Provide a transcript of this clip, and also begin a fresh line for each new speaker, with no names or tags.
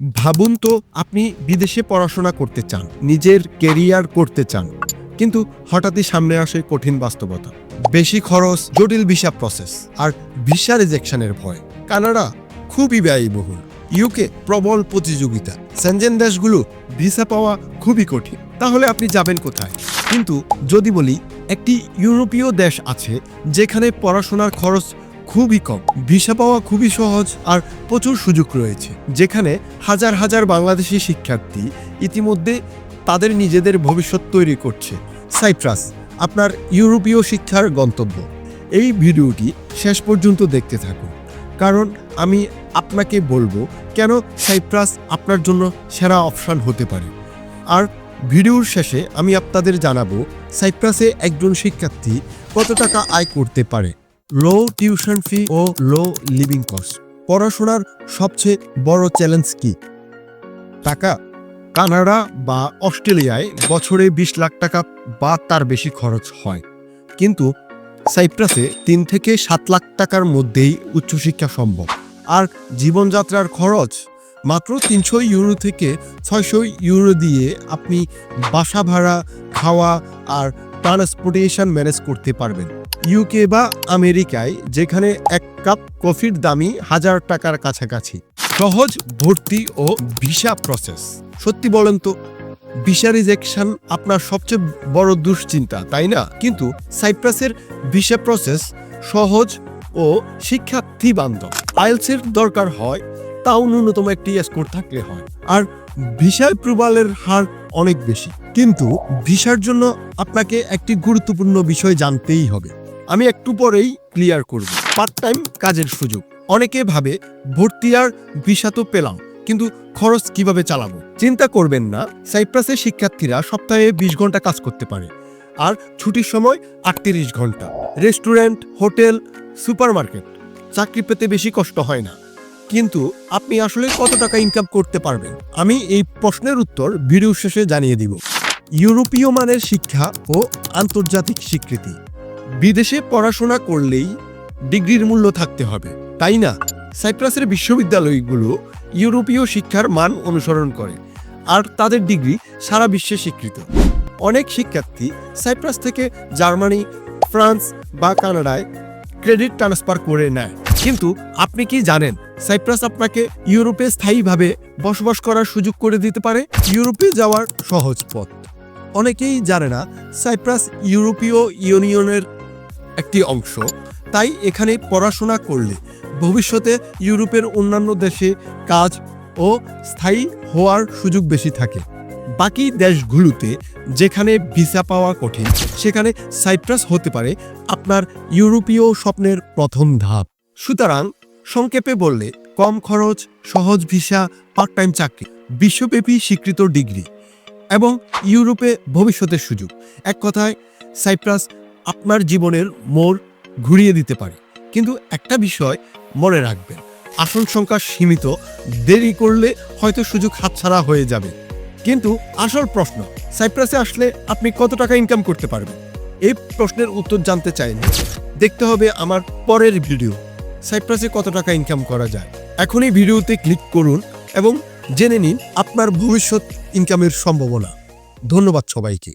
ভাবুন তো, আপনি বিদেশে পড়াশোনা করতে চান, নিজের কেরিয়ার করতে চান, কিন্তু হঠাৎই সামনে আসে কঠিন বাস্তবতা। বেশি খরচ, জটিল ভিসা প্রসেস আর ভিসা রিজেকশনের ভয়। কানাডা খুবই ব্যয়বহুল। ইউকে প্রবল প্রতিযোগিতা। সেনজেন দেশগুলো ভিসা পাওয়া খুবই কঠিন। তাহলে আপনি যাবেন কোথায়? কিন্তু যদি বলি, একটি ইউরোপীয় দেশ আছে যেখানে পড়াশোনার খরচ খুবই কম। ভিসা পাওয়া খুবই সহজ আর প্রচুর সুযোগ রয়েছে। যেখানে হাজার হাজার বাংলাদেশি শিক্ষার্থী ইতিমধ্যে তাদের নিজেদের ভবিষ্যৎ তৈরি করছে। সাইপ্রাস আপনার ইউরোপীয় শিক্ষার গন্তব্য। এই ভিডিওটি শেষ পর্যন্ত দেখতে থাকুন। কারণ আমি আপনাকে বলব, কেন সাইপ্রাস আপনার জন্য সেরা অপশান হতে পারে। আর ভিডিওর শেষে আমি আপনাদের জানাব সাইপ্রাসে একজন শিক্ষার্থী কত টাকা আয় করতে পারে। লো টিউশন ফি ও লো লিভিং কস্ট পড়াশোনার সবচেয়ে বড় চ্যালেঞ্জ কি? টাকা। কানাডা বা অস্ট্রেলিয়ায় বছরে বিশ লাখ টাকা বা তার বেশি খরচ হয়। কিন্তু সাইপ্রাসে তিন থেকে সাত লাখ টাকার মধ্যেই উচ্চশিক্ষা সম্ভব। আর জীবনযাত্রার খরচ মাত্র তিনশো ইউরো থেকে ছয়শো ইউরো দিয়ে আপনি বাসা ভাড়া, খাওয়া আর ট্রান্সপোর্টেশন ম্যানেজ করতে পারবেন। ইউকে বা আমেরিকায় যেখানে এক কাপ কফির দামই হাজার টাকার কাছাকাছি। সহজ ভর্তি ও ভিসা প্রসেস। সত্যি বলেন তো, ভিসা রিজেকশন আপনার সবচেয়ে বড় দুশ্চিন্তা, তাই না? কিন্তু সাইপ্রাসের ভিসা প্রসেস সহজ ও শিক্ষার্থী বান্ধব আইএলসের দরকার হয়, তাও ন্যূনতম একটি স্কোর থাকলে হয়। আর ভিসা অ্যাপ্রুভালের হার অনেক বেশি। কিন্তু ভিসার জন্য আপনাকে একটি গুরুত্বপূর্ণ বিষয় জানতেই হবে। আমি একটু পরেই ক্লিয়ার করব। পার্ট টাইম কাজের সুযোগ। অনেকে ভাবে, ভর্তি আর ভিসা তো পেলাম, কিন্তু খরচ কীভাবে চালাবো? চিন্তা করবেন না সাইপ্রাসের শিক্ষার্থীরা সপ্তাহে বিশ ঘণ্টা কাজ করতে পারে, আর ছুটির সময় আটত্রিশ ঘণ্টা। রেস্টুরেন্ট, হোটেল, সুপারমার্কেট, চাকরি পেতে বেশি কষ্ট হয় না। কিন্তু আপনি আসলে কত টাকা ইনকাম করতে পারবেন? আমি এই প্রশ্নের উত্তর ভিডিও শেষে জানিয়ে দিব। ইউরোপীয় মানের শিক্ষা ও আন্তর্জাতিক স্বীকৃতি। বিদেশে পড়াশোনা করলেই ডিগ্রির মূল্য থাকতে হবে, তাই না? সাইপ্রাসের বিশ্ববিদ্যালয়গুলো ইউরোপীয় শিক্ষার মান অনুসরণ করে, আর তাদের ডিগ্রি সারা বিশ্বে স্বীকৃত। অনেক শিক্ষার্থী সাইপ্রাস থেকে জার্মানি, ফ্রান্স বা কানাডায় ক্রেডিট ট্রান্সফার করে নেয়। কিন্তু আপনি কি জানেন সাইপ্রাস আপনাকে ইউরোপে স্থায়ীভাবে বসবাস করার সুযোগ করে দিতে পারে? ইউরোপে যাওয়ার সহজ পথ। অনেকেই জানে না সাইপ্রাস ইউরোপীয় ইউনিয়নের একটি অংশ। তাই এখানে পড়াশোনা করলে ভবিষ্যতে ইউরোপের অন্যান্য দেশে কাজ ও স্থায়ী হওয়ার সুযোগ বেশি থাকে। বাকি দেশগুলোতে যেখানে ভিসা পাওয়া কঠিন, সেখানে সাইপ্রাস হতে পারে আপনার ইউরোপীয় স্বপ্নের প্রথম ধাপ। সুতরাং সংক্ষেপে বললে, কম খরচ, সহজ ভিসা পার্ট টাইম চাকরি, বিশ্বব্যাপী স্বীকৃত ডিগ্রি এবং ইউরোপে ভবিষ্যতের সুযোগ। এক কথায়, সাইপ্রাস আপনার জীবনের মোড় ঘুরিয়ে দিতে পারে। কিন্তু একটা বিষয় মনে রাখবেন, আসন সংখ্যা সীমিত, দেরি করলে হয়তো সুযোগ হাতছাড়া হয়ে যাবে। কিন্তু আসল প্রশ্ন, সাইপ্রাসে আসলে আপনি কত টাকা ইনকাম করতে পারবেন? এই প্রশ্নের উত্তর জানতে চাইলে দেখতে হবে আমার পরের ভিডিও, সাইপ্রাসে কত টাকা ইনকাম করা যায়। এখনই ভিডিওতে ক্লিক করুন এবং জেনে নিন আপনার ভবিষ্যৎ ইনকামের সম্ভাবনা। ধন্যবাদ সবাইকে।